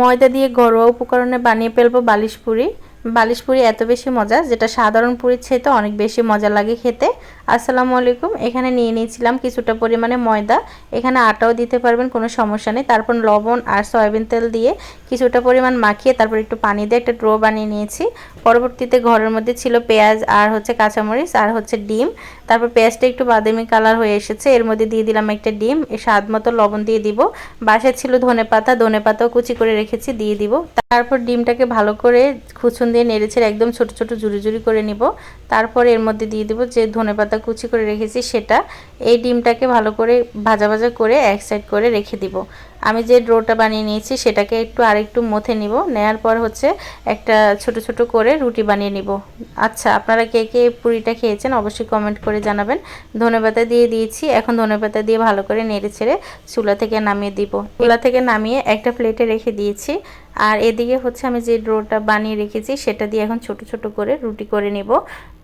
ময়দা দিয়ে ঘরোয়া উপকরণে বানিয়ে ফেলব বালিশ পুরি। বালিশ পুরি এত বেশি মজা, যেটা সাধারণ পুরির চেয়ে অনেক বেশি মজা লাগে খেতে। আসসালামু আলাইকুম, এখানে নিয়ে নিয়েছিলাম কিছুটা পরিমাণে ময়দা। এখানে আটাও দিতে পারবেন, কোনো সমস্যা নেই। তারপর লবণ আর সয়াবিন তেল দিয়ে কিছুটা পরিমাণ মাখিয়ে তারপর একটু পানি দিয়ে একটা ড্রো বানিয়ে নিয়েছি। পরবর্তীতে ঘরের মধ্যে ছিল পেঁয়াজ আর হচ্ছে কাঁচামরিচ আর হচ্ছে ডিম। তারপর পেঁয়াজটা একটু বাদামি কালার হয়ে এসেছে, এর মধ্যে দিয়ে দিলাম একটা ডিম। স্বাদ মতো লবণ দিয়ে দিব। বাসায় ছিল ধনে পাতা ধনে পাতাও কুচি করে রেখেছি, দিয়ে দিব। তারপর ডিমটাকে ভালো করে খুচুন দিয়ে নেড়েছে একদম ছোট ছোট জুড়ি জুড়ি করে নিব। তারপর এর মধ্যে দিয়ে দেবো যে ধনে পাতা কুচি করে রেখেছি সেটা। এই ডিমটাকে ভালো করে ভাজা ভাজা করে এক সাইড করে রেখে দিব। আমি যে ড্রোটা বানিয়ে নিয়েছি সেটাকে একটু আরেকটু মথে নিব। নেয়ার পর হচ্ছে একটা ছোট ছোট করে রুটি বানিয়ে নিব। আচ্ছা আপনারা কে কে পুরিটা খেয়েছেন অবশ্যই কমেন্ট করে জানাবেন। ধনেপাতা দিয়ে দিয়েছি, এখন ধনেপাতা দিয়ে ভালো করে নেড়ে ছেড়ে চুলা থেকে নামিয়ে দিব। চুলা থেকে নামিয়ে একটা প্লেটে রেখে দিয়েছি। আর এদিকে হচ্ছে আমি যে ড্রোটা বানিয়ে রেখেছি সেটা দিয়ে এখন ছোট ছোট করে রুটি করে নিব।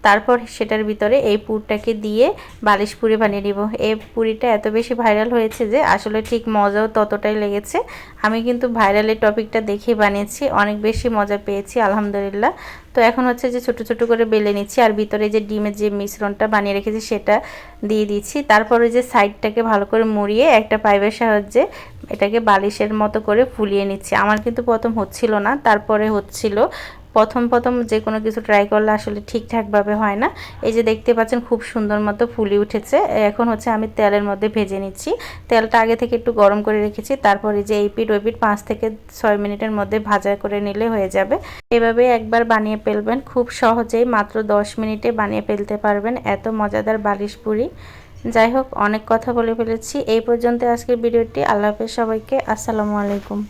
তারপর সেটার ভিতরে এই পুরটাকে দিয়ে বালিশ পুরি বানিয়ে নিব। এই পুরিটা এত বেশি ভাইরাল হয়েছে যে আসলে ঠিক মজাও ততটাই লেগেছে। আমি কিন্তু ভাইরালের টপিকটা দেখে বানিয়েছি, অনেক বেশি মজা পেয়েছি, আলহামদুলিল্লাহ। তো এখন হচ্ছে যে ছোট ছোট করে বেলে নিচ্ছি আর ভিতরে যে ডিমের যে মিশ্রণটা বানিয়ে রেখেছি সেটা দিয়ে দিচ্ছি। তারপরে যে সাইডটাকে ভালো করে মুড়িয়ে একটা পাইপের সাহায্যে এটাকে বালিশের মতো করে ফুলিয়ে নিচ্ছি। আমার কিন্তু প্রথম হচ্ছিল না, তারপরে হচ্ছিল প্রথম প্রথম যে কোনো কিছু ট্রাই করলে আসলে ঠিকঠাকভাবে হয় না। এই যে দেখতে পাচ্ছেন খুব সুন্দর মতো ফুলি উঠেছে। এখন হচ্ছে আমি তেলের মধ্যে ভেজে নিচ্ছি। তেলটা আগে থেকে একটু গরম করে রেখেছি। তারপরে যে এই পিঠ, ওই পিঠ পাঁচ থেকে ছয় মিনিটের মধ্যে ভাজা করে নিলে হয়ে যাবে। এভাবে একবার বানিয়ে ফেলবেন। খুব সহজেই মাত্র দশ মিনিটে বানিয়ে ফেলতে পারবেন। এত মজাদার বালিশ পুরি। যাই হোক, অনেক কথা বলে ফেলেছি। এই পর্যন্ত আজকের ভিডিওটি। আল্লাহ হাফেজ সবাইকে। আসসালামু আলাইকুম।